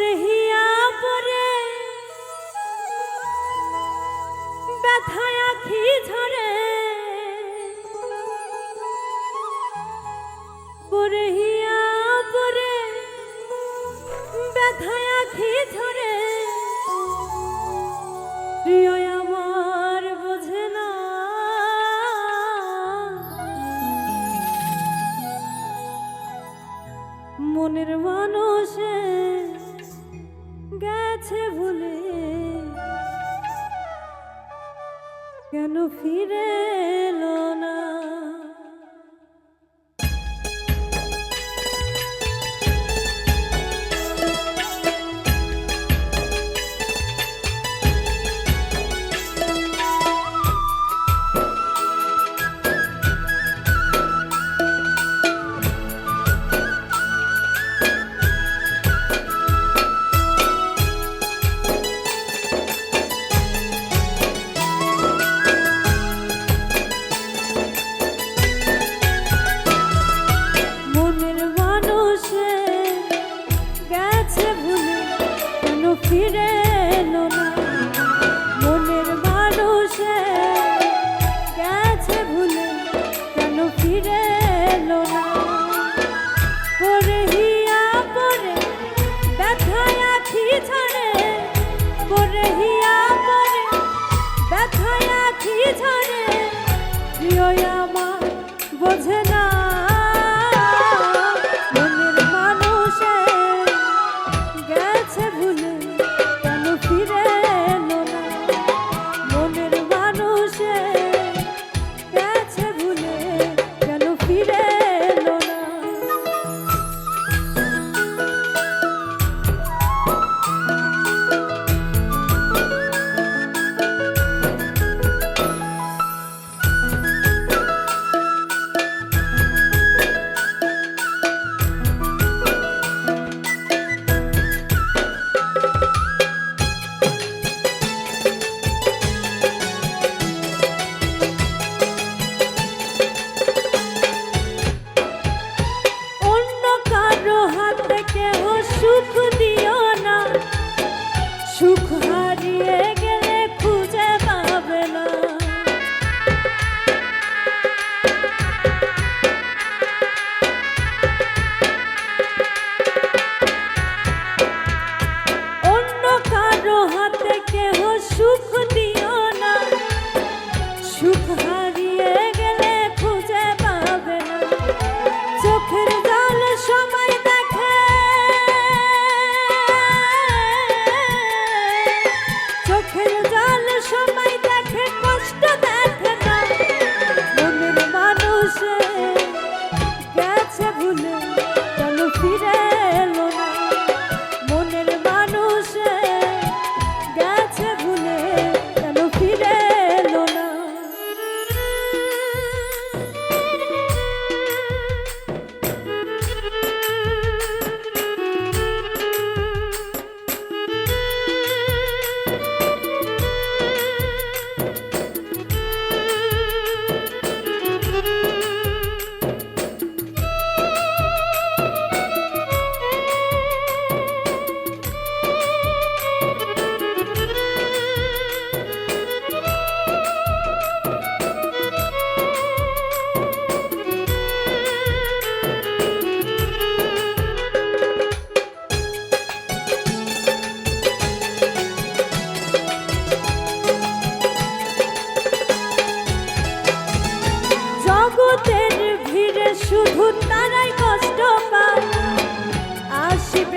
হিয়া পরে ব্যথায় আখি ঝরে। পরে পরে ব্যথায় আখি ঝরে। প্রিয় আমার না। মনের মানুষের গেছে ভুলে। কেন ফিরে না? Hello.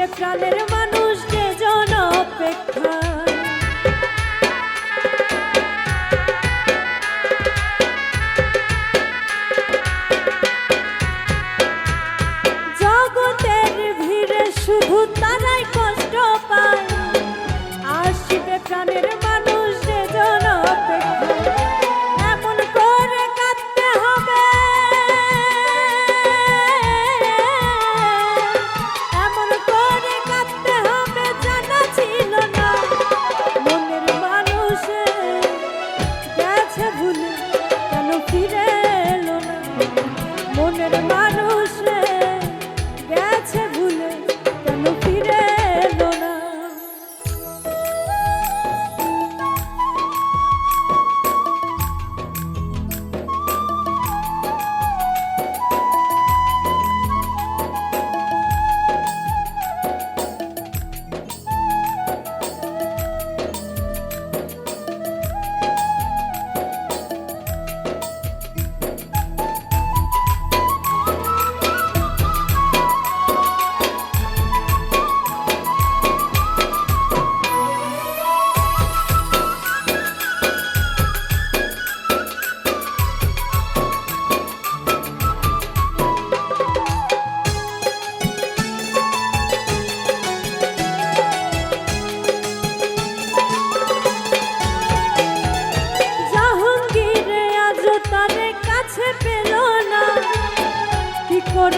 refrán de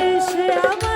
শেষ আমার